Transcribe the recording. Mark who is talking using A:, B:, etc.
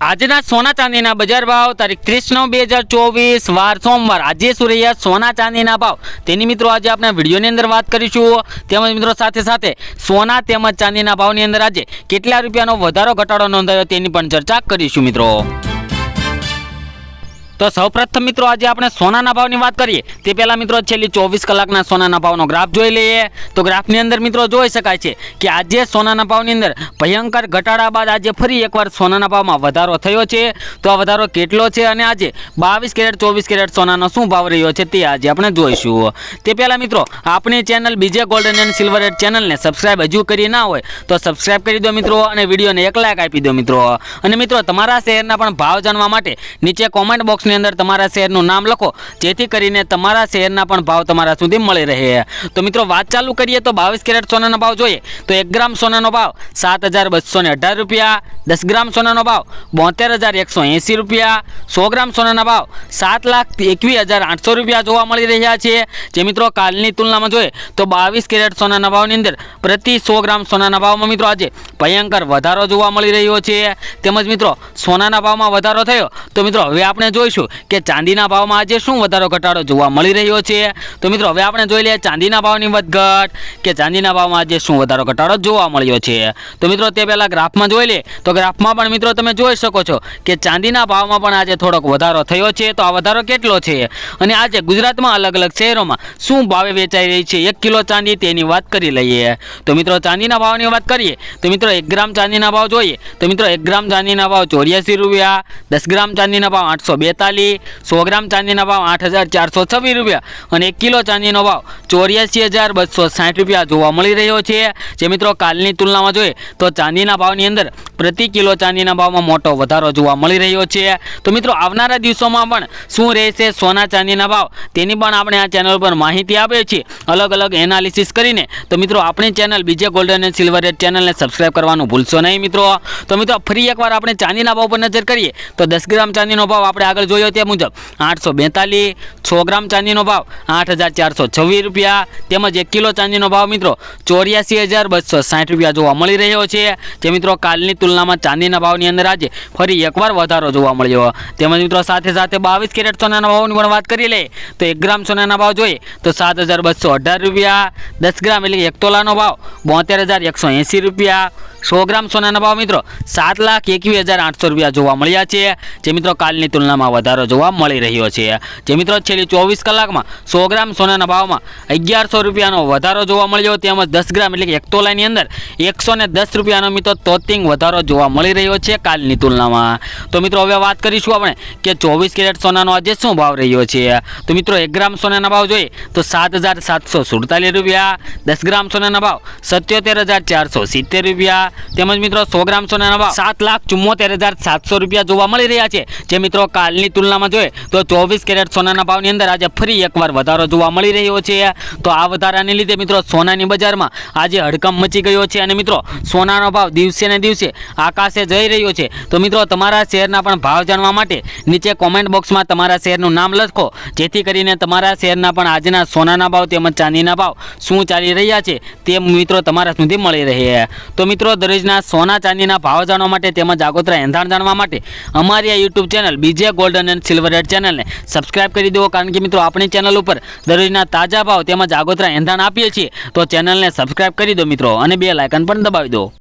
A: આજના સોના ચાંદીના બજાર ભાવ, તારીખ ત્રીસ નવ બે હજાર ચોવીસ, વાર સોમવાર. આજે સુરૈયા સોના ચાંદીના ભાવ. તેની મિત્રો, આજે આપણે વિડીયોની અંદર વાત કરીશું. તેમજ મિત્રો, સાથે સાથે સોના તેમજ ચાંદીના ભાવની અંદર આજે કેટલા રૂપિયાનો વધારો, ઘટાડો નોંધાયો તેની પણ ચર્ચા કરીશું મિત્રો. તો સૌપ્રથમ મિત્રો આજે આપણે સોનાના ભાવની વાત કરીએ. તે પહેલાં મિત્રો છેલ્લી ચોવીસ કલાકના સોનાના ભાવનો ગ્રાફ જોઈ લઈએ. તો ગ્રાફની અંદર મિત્રો જોઈ શકાય છે કે આજે સોનાના ભાવની અંદર ભયંકર ઘટાડા બાદ આજે ફરી એકવાર સોનાના ભાવમાં વધારો થયો છે. તો આ વધારો કેટલો છે અને આજે બાવીસ કેરેટ, ચોવીસ કેરેટ સોનાનો શું ભાવ રહ્યો છે તે આજે આપણે જોઈશું. તે પહેલાં મિત્રો આપણી channel BJ golden and silver ad ચેનલને સબસ્ક્રાઇબ હજુ કરી ના હોય, તો સબસ્ક્રાઇબ કરી દો મિત્રો અને વિડીયોને એક લાઈક આપી દો મિત્રો. અને મિત્રો, તમારા શહેરના પણ ભાવ જાણવા માટે નીચે કોમેન્ટ બોક્સની અંદર તમારા શહેરનું નામ લખો. જેથી કરીને તમારા શહેરના પણ ભાવ તમારા સુધી મળી રહે. તો મિત્રો, વાત ચાલુ કરીએ તો બાવીસ કેરેટ સોનાનો ભાવ જોઈએ. તો એક ગ્રામ સોનાનો ભાવ સાત હજાર બસો અઢાર રૂપિયા. દસ ગ્રામ સોનાનો ભાવ બોતેર હજાર એકસો એંસી રૂપિયા. સો ગ્રામ સોનાના ભાવ સાત લાખ એકવીસ હજાર આઠસો રૂપિયા જોવા મળી રહ્યા છે. જે મિત્રો, કાલની તુલનામાં જોઈએ તો બાવીસ કેરેટ સોનાના ભાવની અંદર પ્રતિ સો ગ્રામ સોનાના ભાવમાં મિત્રો આજે ભયંકર વધારો જોવા મળી રહ્યો છે. તેમજ મિત્રો, સોનાના ભાવમાં વધારો થયો. તો મિત્રો, હવે આપણે જોઈશું કે ચાંદીના ભાવમાં આજે શું વધારો ઘટાડો જોવા મળી રહ્યો છે? તો મિત્રો, હવે આપણે જોઈ લઈએ ચાંદીના ભાવની વધઘટ કે ચાંદીના ભાવમાં આજે શું વધારો ઘટાડો જોવા મળ્યો છે? તો મિત્રો, તે પહેલાં ગ્રાફમાં જોઈ લે. તો ગ્રાફમાં પણ મિત્રો, તમે જોઈ શકો છો કે ચાંદીના ભાવમાં પણ આજે થોડોક વધારો થયો છે. તો આ વધારો કેટલો છે? અને આજે ગુજરાતમાં અલગ અલગ શહેરોમાં શું ભાવે વેચાઈ રહી છે? એક કિલો ચાંદી, તેની વાત કરી લઈએ. તો મિત્રો, ચાંદીના ભાવની વાત કરીએ. તો મિત્રો, એક ગ્રામ ચાંદીના ભાવ જોઈએ. તો મિત્રો, એક ગ્રામ ચાંદીના ભાવ ચોર્યાસી રૂપિયા, દસ ગ્રામ ચાંદીના ભાવ આઠસો બેતાલીસ સો ગ્રામ ચાંદીના ભાવ આઠ રૂપિયા અને એક કિલો ચાંદીનો ભાવ ચોર્યાસી હજાર બસો સાઠ રૂપિયા જોવા મળી રહ્યો છે. જે મિત્રો કાલની તુલનામાં જોઈએ તો ચાંદીના ભાવની અંદર પ્રતિ કિલો ચાંદીના ભાવમાં મોટો વધારો જોવા મળી રહ્યો છે. તો મિત્રો આવનારા દિવસોમાં પણ શું રહેશે સોના ચાંદીના ભાવ તેની પણ આપણે આ ચેનલ પર માહિતી આપીએ છીએ. અલગ અલગ એનાલિસિસ કરીને તો મિત્રો આપણી channel BJ golden and silver red ચેનલને સબસ્ક્રાઇબ કરવાનું ભૂલશો નહીં મિત્રો. તો મિત્રો ફરી એકવાર આપણે ચાંદીના ભાવ પર નજર કરીએ તો દસ ગ્રામ ચાંદીનો ભાવ આપણે આગળ જોયો તે મુજબ આઠસો બેતાલીસ, સો ગ્રામ ચાંદીનો ભાવ આઠ હજાર ચારસો છવ્વીસ રૂપિયા, તેમજ એક કિલો ચાંદીનો ભાવ મિત્રો ચોર્યાસી હજાર બસો સાઠ રૂપિયા જોવા મળી રહ્યો છે. જે મિત્રો કાલની તુલનામાં ચાંદીના ભાવની અંદર આજે ફરી એકવાર વધારો જોવા મળ્યો. તેમજ મિત્રો સાથે સાથે બાવીસ કેરેટ સોનાના ભાવની પણ વાત કરી લે, તો એક ગ્રામ સોનાના ભાવ જોઈએ, તો સાત હજાર બસો અઢાર રૂપિયા, દસ ગ્રામ એટલે એક તોલાનો ભાવ બોતેર હજાર એકસો એંસી રૂપિયા સો ગ્રામ સોનાના ભાવ મિત્રો સાત લાખ એકવીસ હજાર આઠસો રૂપિયા જોવા મળ્યા છે. જે મિત્રો કાલની તુલનામાં વધારો જોવા મળી રહ્યો છે. જે મિત્રો છેલ્લી ચોવીસ કલાકમાં સો ગ્રામ સોનાના ભાવમાં અગિયારસો રૂપિયાનો વધારો જોવા મળ્યો તેમજ દસ ગ્રામ એટલે કે એક તોલાની અંદર એકસો ને દસ રૂપિયાનો મિત્રો તોતિંગ વધારો જોવા મળી રહ્યો છે કાલની તુલનામાં. તો મિત્રો હવે વાત કરીશું આપણે કે ચોવીસ કેરેટ સોનાનો આજે શું ભાવ રહ્યો છે? તો મિત્રો એક ગ્રામ સોનાના ભાવ જોઈએ તો સાત હજાર સાતસો સુડતાલીસ રૂપિયા, દસ ગ્રામ સોનાના ભાવ સત્યોતેર હજાર ચારસો સિત્તેર રૂપિયા તેમજ મિત્રો સો ગ્રામ સોનાના ભાવ સાત લાખ ચુમ્મોતેર હજાર સાતસો રૂપિયા જોવા મળી રહ્યા છે. જે મિત્રો કાલની તુલનામાં જોઈએ તો ચોવીસ કેરેટ સોનાના ભાવની અંદર આજે ફરી એકવાર વધારો જોવા મળી રહ્યો છે. તો આ વધારાને લીધે મિત્રો સોનાની બજારમાં આજે હડકંપ મચી ગયો છે અને મિત્રો સોનાનો ભાવ દિવસે ને દિવસે આકાશે જઈ રહ્યો છે. તો મિત્રો તમારા શહેરના પણ ભાવ જાણવા માટે નીચે કોમેન્ટ બોક્સમાં તમારા શહેરનું નામ લખો. જેથી કરીને તમારા શહેરના પણ આજના સોનાના ભાવ તેમજ ચાંદીના ભાવ શું ચાલી રહ્યા છે તે મિત્રો તમારા સુધી મળી રહે. તો મિત્રો દરરોજના સોના ચાંદીના ભાવ જાણવા માટે તેમજ આગોતરા એંધાણ જાણવા માટે અમારી આ YouTube channel BJ golden and silver ad ચેનલને સબસ્ક્રાઇબ કરી દો કારણ કે મિત્રો, આપણી ચેનલ ઉપર દરરોજના તાજા ભાવ તેમજ આગોતરા એંધાણ આપીએ છીએ. તો ચેનલને સબસ્ક્રાઇબ કરી દો મિત્રો અને બે લાયકન પણ દબાવી દો.